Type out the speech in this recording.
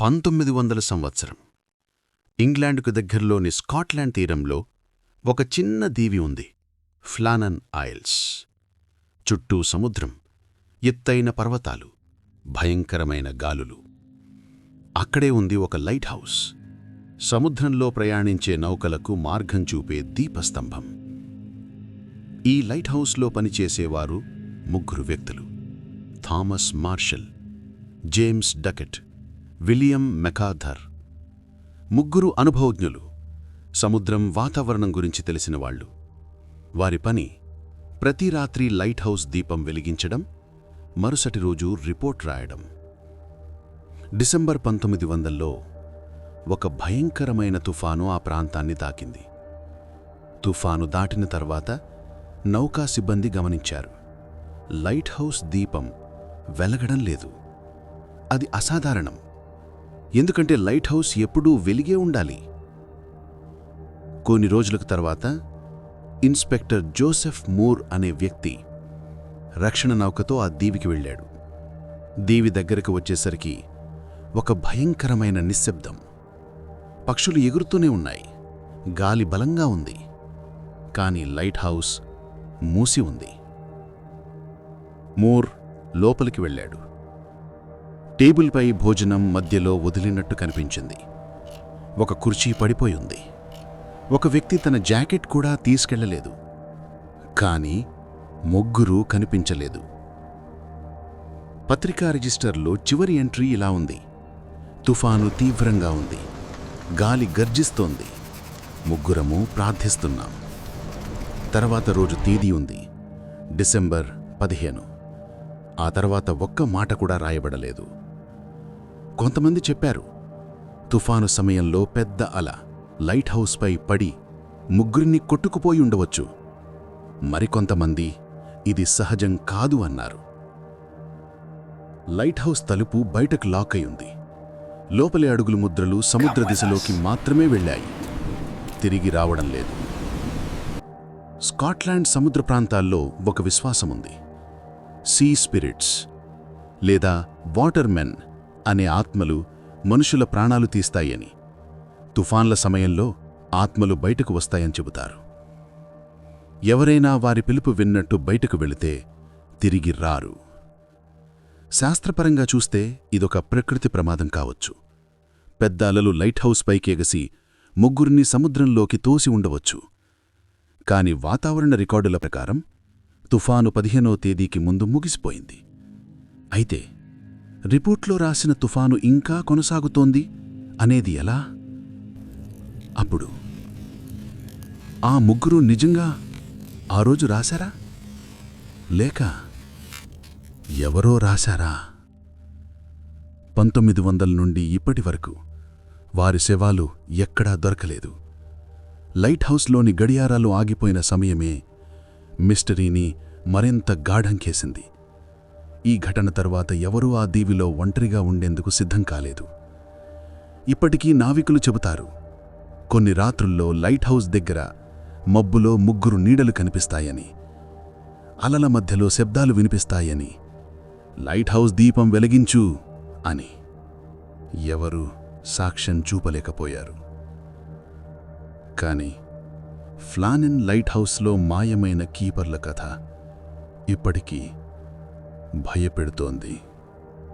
పంతొమ్మిది వందల సంవత్సరం. ఇంగ్లాండ్కు దగ్గరలోని స్కాట్లాండ్ తీరంలో ఒక చిన్న దీవి ఉంది ఫ్లానన్ ఐల్స్. చుట్టూ సముద్రం ఎత్తైన పర్వతాలు భయంకరమైన గాలులు. అక్కడే ఉంది ఒక లైట్ హౌస్ సముద్రంలో ప్రయాణించే నౌకలకు మార్గం చూపే దీపస్తంభం. ఈ లైట్ హౌస్లో పనిచేసేవారు ముగ్గురు వ్యక్తులు Thomas Marshall James Duckett William McArthur ముగ్గురు అనుభవజ్ఞులు సముద్రం వాతావరణం గురించి తెలిసిన వాళ్ళు. వారి పని ప్రతి రాత్రి లైట్ హౌస్ దీపం వెలిగించడం మరుసటి రోజు రిపోర్ట్ రాయడం. డిసెంబర్ పంతొమ్మిది వందల్లో ఒక భయంకరమైన తుఫాను ఆ ప్రాంతాన్ని తాకింది తుఫాను దాటిన తర్వాత నౌకా సిబ్బంది గమనించారు. లైట్ హౌస్ దీపం వెలగడం లేదు. అది అసాధారణం. ఎందుకంటే లైట్ హౌస్ ఎప్పుడూ వెలిగే ఉండాలి. కొన్ని రోజులకు తర్వాత ఇన్స్పెక్టర్ జోసెఫ్ మూర్ అనే వ్యక్తి రక్షణ నౌకతో ఆ దీవికి వెళ్ళాడు. దీవి దగ్గరకు వచ్చేసరికి ఒక భయంకరమైన నిశ్శబ్దం. పక్షులు ఎగురుతూనే ఉన్నాయి. గాలి బలంగా ఉంది. కానీ లైట్ హౌస్ మూసి ఉంది. మూర్ లోపలికి వెళ్ళాడు. టేబుల్పై భోజనం మధ్యలో వదిలినట్టు కనిపించింది. ఒక కుర్చీ పడిపోయి ఉంది. ఒక వ్యక్తి తన జాకెట్ కూడా తీసుకెళ్ళలేదు. కానీ ముగ్గురు కనిపించలేదు. పత్రికా రిజిస్టర్లో చివరి ఎంట్రీ ఇలా ఉంది. తుఫాను తీవ్రంగా ఉంది. గాలి గర్జిస్తోంది. ముగ్గురము ప్రార్థిస్తున్నాం. తర్వాత రోజు తేదీ ఉంది. డిసెంబర్ పదిహేను. ఆ తర్వాత ఒక్క మాట కూడా రాయబడలేదు. కొంతమంది చెప్పారు తుఫాను సమయంలో పెద్ద అల లైట్ హౌస్పై పడి ముగ్గురిని కొట్టుకుపోయి ఉండవచ్చు. మరికొంతమంది ఇది సహజం కాదు అన్నారు. లైట్ హౌస్ తలుపు బయటకు లాక్ అయి ఉంది. లోపలి అడుగుల ముద్రలు సముద్ర దిశలోకి మాత్రమే వెళ్ళాయి. తిరిగి రావడం లేదు. స్కాట్లాండ్ సముద్ర ప్రాంతాల్లో ఒక విశ్వాసం ఉంది సీ స్పిరిట్స్ లేదా వాటర్ మెన్ అనే ఆత్మలు మనుషుల ప్రాణాలు తీస్తాయని. తుఫాన్ల సమయంలో ఆత్మలు బయటకు వస్తాయని చెబుతారు. ఎవరైనా వారి పిలుపు విన్నట్టు బయటకు వెళితే తిరిగి రారు. శాస్త్రపరంగా చూస్తే ఇదొక ప్రకృతి ప్రమాదం కావచ్చు. పెద్ద అలలు లైట్ హౌస్ పైకెగసి ముగ్గురిని సముద్రంలోకి తోసి ఉండవచ్చు. కాని వాతావరణ రికార్డుల ప్రకారం తుఫాను పదిహేనో తేదీకి ముందు ముగిసిపోయింది. అయితే రిపోర్ట్లో రాసిన తుఫాను ఇంకా కొనసాగుతోంది అనేది ఎలా? అప్పుడు ఆ ముగ్గురు నిజంగా ఆ రోజు రాశారా? లేక ఎవరో రాశారా? పంతొమ్మిది వందల నుండి ఇప్పటి వరకు వారి శవాలు ఎక్కడా దొరకలేదు. లైట్ హౌస్లోని గడియారాలు ఆగిపోయిన సమయమే మిస్టరీని మరింత గాఢంకేసింది ఈ ఘటన తర్వాత ఎవరూ ఆ దీవిలో ఒంటరిగా ఉండేందుకు సిద్ధం కాలేదు. ఇప్పటికీ నావికులు చెబుతారు కొన్ని రాత్రుల్లో లైట్ హౌస్ దగ్గర మబ్బులో ముగ్గురు నీడలు కనిపిస్తాయని అలల మధ్యలో శబ్దాలు వినిపిస్తాయని లైట్ హౌస్ దీపం వెలిగించు అని ఎవరు సాక్ష్యం చూపలేకపోయారు. కాని ఫ్లానిన్ లైట్ హౌస్లో మాయమైన కీపర్ల కథ ఇప్పటికీ భయపెడుతోంది.